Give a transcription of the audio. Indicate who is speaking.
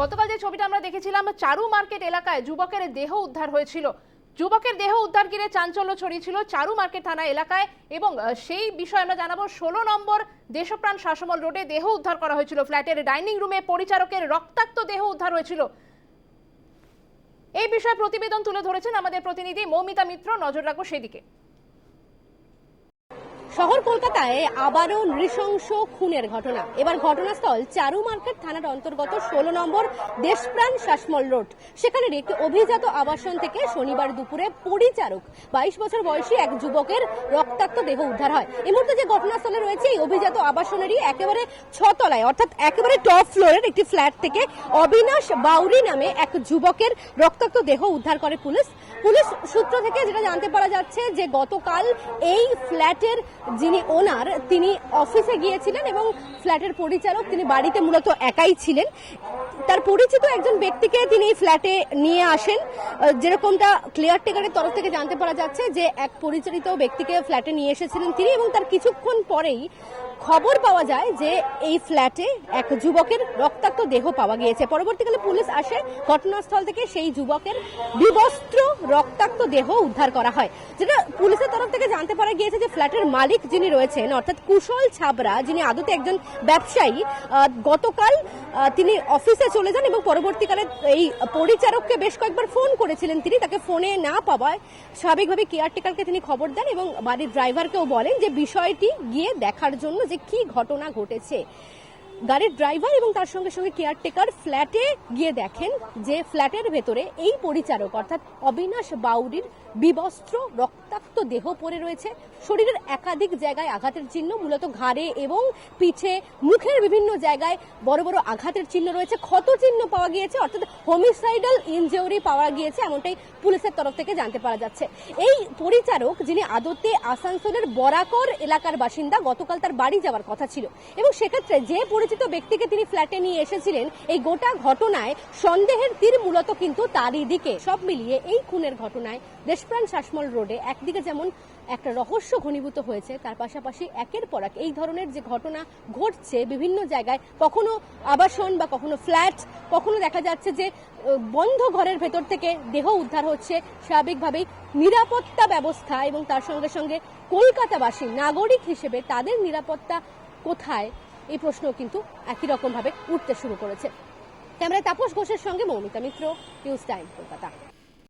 Speaker 1: গতকাল যে ছবিটা আমরা দেখেছিলাম, চারু মার্কেট এলাকায় যুবকের দেহ উদ্ধার হয়েছিল। যুবকের দেহ উদ্ধার ঘিরে চাঞ্চল্য ছড়িয়েছিল চারু মার্কেট থানা এলাকায় এবং সেই বিষয়ে আমরা জানাব, ষোলো নম্বর দেশপ্রাণ শাসমল রোডে দেহ উদ্ধার করা হয়েছিল। ফ্ল্যাটের ডাইনিং রুমে পরিচারকের রক্তাক্ত দেহ উদ্ধার হয়েছিল। এই বিষয়ে প্রতিবেদন তুলে ধরেছেন আমাদের প্রতিনিধি মৌমিতা মিত্র। নজর রাখব সেদিকে।
Speaker 2: শহর কলকাতায় আবারও নৃশংস খুনের ঘটনা। এবার ঘটনাস্থল চারু মার্কেট থানার অন্তর্গত ষোলো নম্বর দেশপ্রাণ শাসমল রোড। সেখানে একটি অভিজাত আবাসন থেকে শনিবার দুপুরে পরিচারক, বাইশ বছর বয়সী এক যুবকের রক্তাক্ত দেহ উদ্ধার হয়। এই মুহূর্তে যে ঘটনাস্থলে রয়েছে, এই অভিজাত আবাসনেরই একেবারে ছতলায়, অর্থাৎ একেবারে টপ ফ্লোরের একটি ফ্ল্যাট থেকে অবিনাশ বাউরি নামে এক যুবকের রক্তাক্ত দেহ উদ্ধার করে পুলিশ। পুলিশ সূত্র থেকে যেটা জানতে পারা যাচ্ছে যে গতকাল এই ফ্ল্যাটের যিনি ওনার, তিনি অফিসে গিয়েছিলেন এবং ফ্ল্যাটের পরিচালক, তিনি বাড়িতে মূলত একাই ছিলেন। তার পরিচিত একজন ব্যক্তিকে তিনি এই ফ্ল্যাটে নিয়ে আসেন। যেরকমটা ক্লিয়ার টেকারের তরফ থেকে জানতে পারা যাচ্ছে যে এক পরিচালিত ব্যক্তিকে ফ্ল্যাটে নিয়ে এসেছিলেন তিনি এবং তার কিছুক্ষণ পরেই খবর পাওয়া যায় যে এই ফ্ল্যাটে এক যুবকের রক্তাক্ত দেহ পাওয়া গিয়েছে। পরবর্তীকালে পুলিশ আসে ঘটনাস্থল থেকে সেই যুবকের বিবস্ত্র রক্তাক্ত দেহ উদ্ধার করা হয়। যেটা পুলিশের তরফ থেকে জানতে পারা গিয়েছে যে ফ্ল্যাটের মালিক যিনি রয়েছেন, অর্থাৎ কুশল ছাবরা, যিনি আদতে একজন ব্যবসায়ী গতকাল তিনি অফিসে চলে যান এবং পরবর্তীকালে এই পরিচারককে বেশ কয়েকবার ফোন করেছিলেন তিনি। তাকে ফোনে না পাওয়ায় স্বাভাবিকভাবে কেয়ারটেকারকে তিনি খবর দেন এবং বাড়ির ড্রাইভারকেও বলেন যে বিষয়টি গিয়ে দেখার জন্য যে কি ঘটনা ঘটেছে। গাড়ির ড্রাইভার এবং তার সঙ্গে সঙ্গে কেয়ারটেকার ফ্ল্যাটে গিয়ে দেখেন যে ফ্ল্যাটের ভেতরে এই পরিচারক, অর্থাৎ অবিনাশ বাউরির বিবস্ত্র, রক্তাক্ত দেহ পড়ে রয়েছে। শরীরের একাধিক জায়গায় আঘাতের চিহ্ন, মূলত ঘাড়ে এবং পিঠে, মুখের বিভিন্ন জায়গায় বড় বড় আঘাতের চিহ্ন রয়েছে। ক্ষত চিহ্ন পাওয়া গিয়েছে, অর্থাৎ হোমিসাইডাল ইনজিউরি পাওয়া গিয়েছে, এমনটাই পুলিশের তরফ থেকে জানতে পারা যাচ্ছে। এই পরিচারক, যিনি আদতে আসানসোলের বরাকর এলাকার বাসিন্দা, গতকাল তার বাড়ি যাওয়ার কথা ছিল। এবং সেক্ষেত্রে যে পরিচিত ব্যক্তিকে তিনি ফ্ল্যাটে নিয়ে এসেছিলেন। এই গোটা ঘটনায় সন্দেহের তীর মূলত কিন্তু তারই দিকে। সব মিলিয়ে এই খুনের ঘটনায় দেশপ্রাণ শাসমল রোডে একদিকে যেমন একটা রহস্য ঘনীভূত হয়েছে, তার পাশাপাশি একের পর এক এই ধরনের যে ঘটনা ঘটছে বিভিন্ন জায়গায়, কখনো আবাসন বা কখনো ফ্ল্যাট, কখনো দেখা যাচ্ছে যে বন্ধ ঘরের ভেতর থেকে দেহ উদ্ধার হচ্ছে। স্বাভাবিকভাবেই নিরাপত্তা ব্যবস্থা এবং তার সঙ্গে সঙ্গে কলকাতাবাসী, নাগরিক হিসেবে তাদের নিরাপত্তা কোথায়? এই প্রশ্ন কিন্তু একই রকম ভাবে উঠতে শুরু করেছে। ক্যামেরায় তাপস ঘোষের সঙ্গে মৌমিতা মিত্র, নিউজ টাইম কলকাতা।